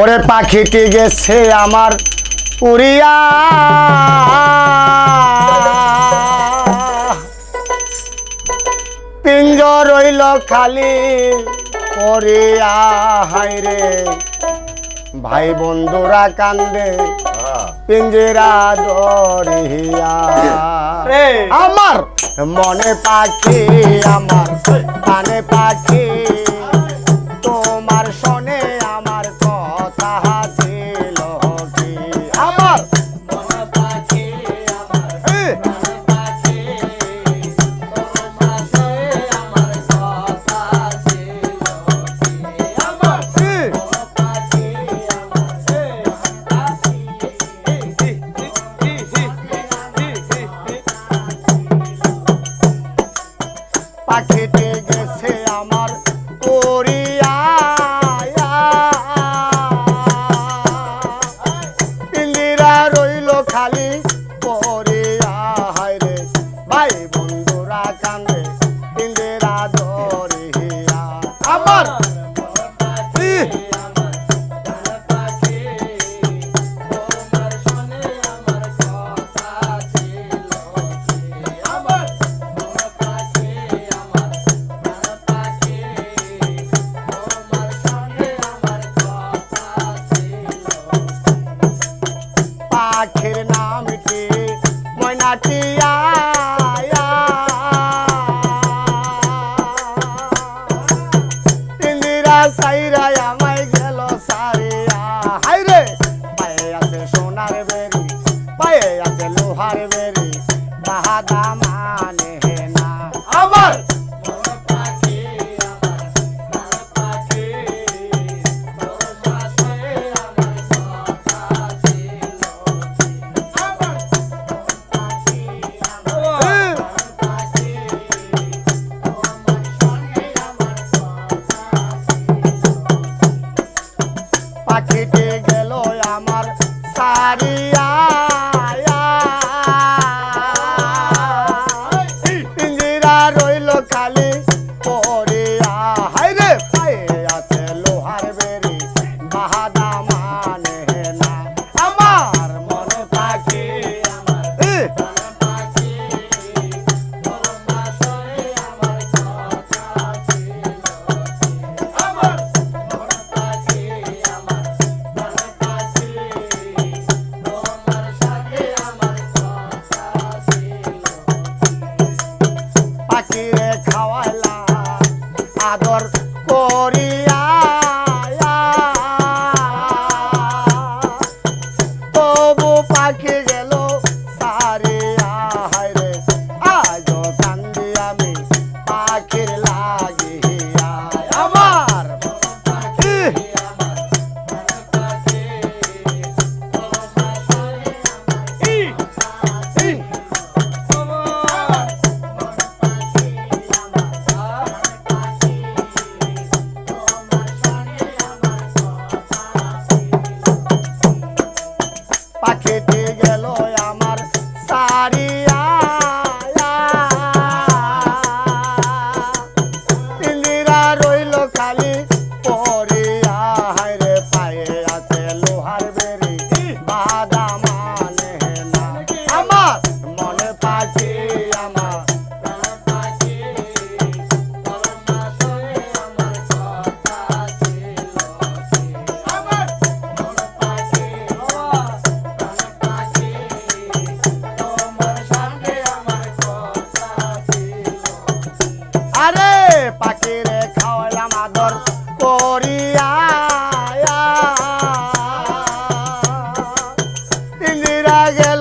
ওরে পাখিটি গেছে আমার উড়িয়া। পিঞ্জর রইল খালি পরিয়া হাইরে ভাই বন্ধুরা কান্দে পিঞ্জেরা দরিয়া রে। আমার মনে পাখি আমার কানে পাখি। আমার পিঞ্জিরা রইল খালি। পরিয়া হায়রে ভাই বন্ধুরা কান্দে। পিঞ্জিরা ধরিয়া আমার ইন্দিরা সাইরা আমায় গেল সারিয়া। হাইরে পায়ে আছে সোনার বেরি পায়ে আছে লোহার বেরি বাহাদা মানে বাহাদা মানে আরে পাখিরে খাওয়ালাম আদর করিয়া গেল আমার